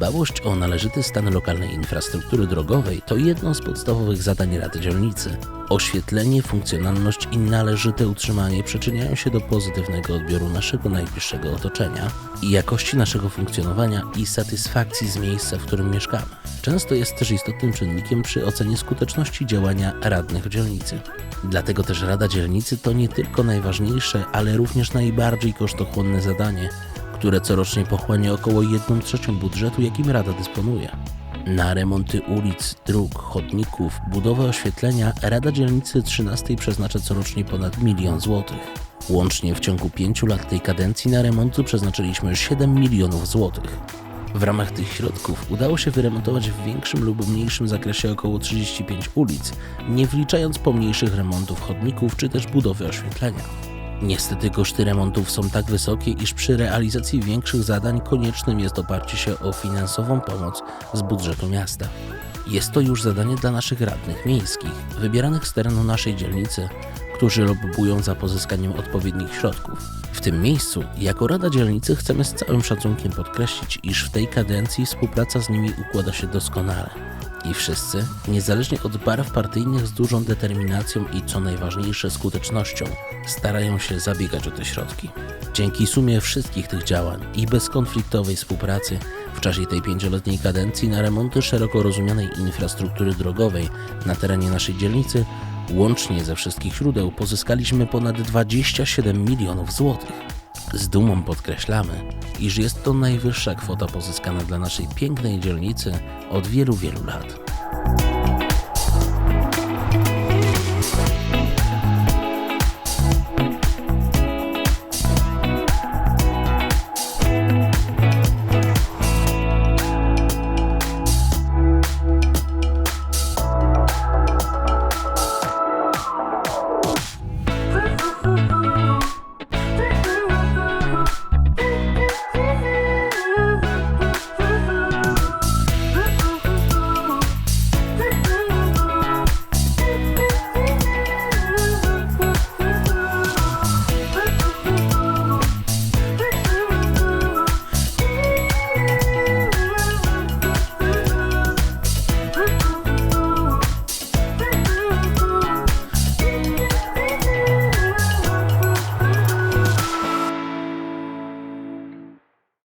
Dbałość o należyty stan lokalnej infrastruktury drogowej to jedno z podstawowych zadań Rady Dzielnicy. Oświetlenie, funkcjonalność i należyte utrzymanie przyczyniają się do pozytywnego odbioru naszego najbliższego otoczenia i jakości naszego funkcjonowania i satysfakcji z miejsca, w którym mieszkamy. Często jest też istotnym czynnikiem przy ocenie skuteczności działania radnych dzielnicy. Dlatego też Rada Dzielnicy to nie tylko najważniejsze, ale również najbardziej kosztochłonne zadanie, które corocznie pochłania około 1 trzecią budżetu, jakim Rada dysponuje. Na remonty ulic, dróg, chodników, budowę oświetlenia Rada Dzielnicy 13 przeznacza corocznie ponad milion złotych. Łącznie w ciągu pięciu lat tej kadencji na remonty przeznaczyliśmy 7 milionów złotych. W ramach tych środków udało się wyremontować w większym lub mniejszym zakresie około 35 ulic, nie wliczając pomniejszych remontów chodników czy też budowy oświetlenia. Niestety koszty remontów są tak wysokie, iż przy realizacji większych zadań koniecznym jest oparcie się o finansową pomoc z budżetu miasta. Jest to już zadanie dla naszych radnych miejskich, wybieranych z terenu naszej dzielnicy, którzy lobbują za pozyskaniem odpowiednich środków. W tym miejscu, jako Rada Dzielnicy, chcemy z całym szacunkiem podkreślić, iż w tej kadencji współpraca z nimi układa się doskonale. I wszyscy, niezależnie od barw partyjnych, z dużą determinacją i co najważniejsze skutecznością, starają się zabiegać o te środki. Dzięki sumie wszystkich tych działań i bezkonfliktowej współpracy w czasie tej pięcioletniej kadencji na remonty szeroko rozumianej infrastruktury drogowej na terenie naszej dzielnicy łącznie ze wszystkich źródeł pozyskaliśmy ponad 27 milionów złotych. Z dumą podkreślamy, iż jest to najwyższa kwota pozyskana dla naszej pięknej dzielnicy od wielu, wielu lat.